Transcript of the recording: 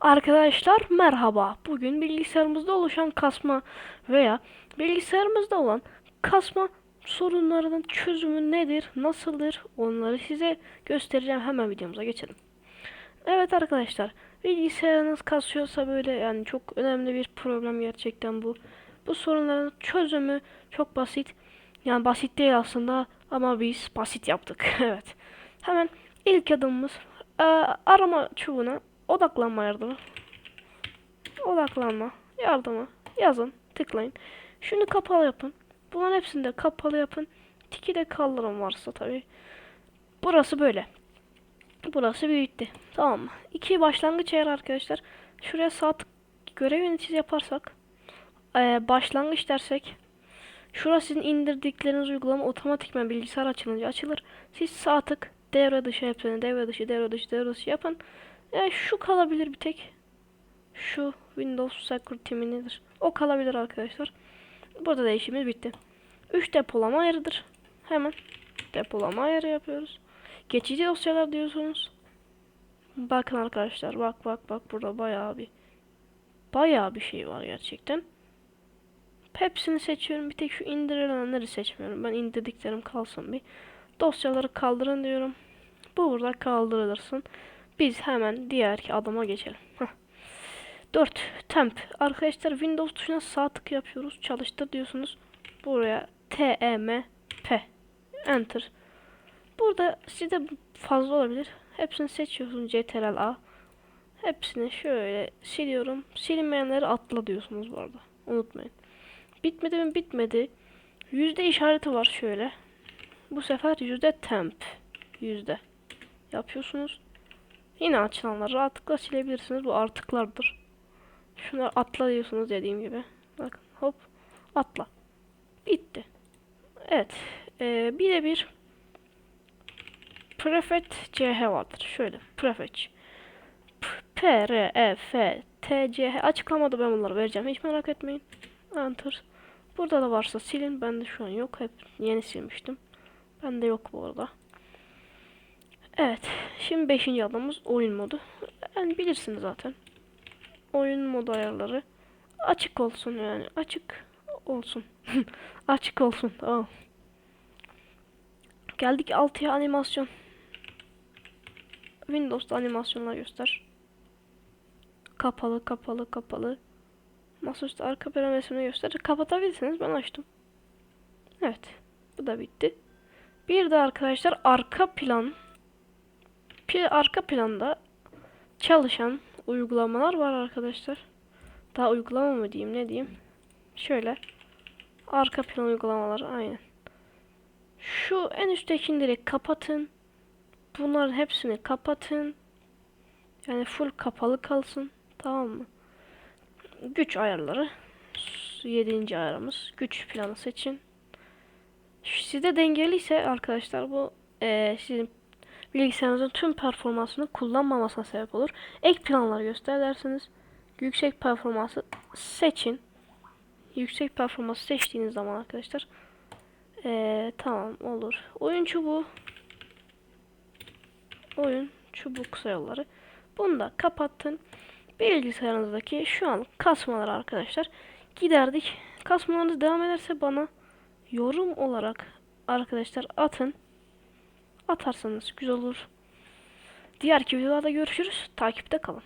Arkadaşlar merhaba. Bugün bilgisayarımızda oluşan kasma veya bilgisayarımızda olan kasma sorunlarının çözümü nedir, nasıldır onları size göstereceğim. Hemen videomuza geçelim. Evet arkadaşlar bilgisayarınız kasıyorsa böyle yani çok önemli bir problem gerçekten bu. Bu sorunların çözümü çok basit. Yani basit değil aslında ama biz basit yaptık. evet. Hemen ilk adımımız e, arama çubuğuna odaklanma yardımı. Odaklanma yardımı yazın tıklayın. Şunu kapalı yapın. Bunların hepsini de kapalı yapın. Tiki de kaldırın varsa tabi. Burası böyle. Burası büyüttü. Tamam mı? İki başlangıç ayarı arkadaşlar. Şuraya sağ tık görev yöneticisi yaparsak e, başlangıç dersek Şurası sizin indirdikleriniz uygulama otomatikman bilgisayar açılınca açılır. Siz sağ tık devre dışı hepsini devre dışı devre dışı devre dışı yapın. Yani şu kalabilir bir tek. Şu Windows Security mi nedir? O kalabilir arkadaşlar. Burada değişimimiz bitti. 3 depolama ayarıdır. Hemen depolama ayarı yapıyoruz. Geçici dosyalar diyorsunuz. Bakın arkadaşlar bak bak bak burada bayağı bir bayağı bir şey var gerçekten. Hepsini seçiyorum. Bir tek şu indirilenleri seçmiyorum. Ben indirdiklerim kalsın bir. Dosyaları kaldırın diyorum. Bu burada kaldırılırsın. Biz hemen diğer adıma geçelim. Heh. 4. Temp. Arkadaşlar Windows tuşuna sağ tık yapıyoruz. Çalıştır diyorsunuz. Buraya T E M P Enter. Burada sizde fazla olabilir. Hepsini seçiyorsunuz CTRL A. Hepsini şöyle siliyorum. Silinmeyenleri atla diyorsunuz bu arada. Unutmayın. Bitmedi mi bitmedi. Yüzde işareti var şöyle. Bu sefer yüzde temp. Yüzde. Yapıyorsunuz. Yine açılanları rahatlıkla silebilirsiniz. Bu artıklardır. Şunları atla diyorsunuz dediğim gibi. Bakın hop atla. Bitti. Evet. Ee, bir de bir prefet ch vardır. Şöyle prefet. P R E F T C H açıklamada ben bunları vereceğim. Hiç merak etmeyin. Enter. Burada da varsa silin. Bende şu an yok. Hep yeni silmiştim. Bende yok bu arada. Evet. Şimdi 5. adımız oyun modu. Yani bilirsiniz zaten. Oyun modu ayarları. Açık olsun yani. Açık olsun. Açık olsun. Tamam. Geldik 6'ya animasyon. Windows'ta animasyonlar göster. Kapalı, kapalı, kapalı. Masaüstü arka plan resmini gösterir. Kapatabilirsiniz. Ben açtım. Evet. Bu da bitti. Bir de arkadaşlar arka plan arka planda çalışan uygulamalar var arkadaşlar. Daha uygulama mı diyeyim ne diyeyim. Şöyle. Arka plan uygulamaları aynen. Şu en üsttekini direkt kapatın. Bunların hepsini kapatın. Yani full kapalı kalsın. Tamam mı? güç ayarları 7. ayarımız güç planı seçin sizde dengeli ise arkadaşlar bu e, sizin bilgisayarınızın tüm performansını kullanmamasına sebep olur. Ek planlar göster dersiniz yüksek performansı seçin. Yüksek performansı seçtiğiniz zaman arkadaşlar e, tamam olur. Oyun çubuğu oyun çubuk kısa yolları. Bunu da kapattın. Bilgisayarınızdaki şu an kasmalar arkadaşlar. Giderdik. Kasmalarınız devam ederse bana yorum olarak arkadaşlar atın. Atarsanız güzel olur. Diğer videolarda görüşürüz. Takipte kalın.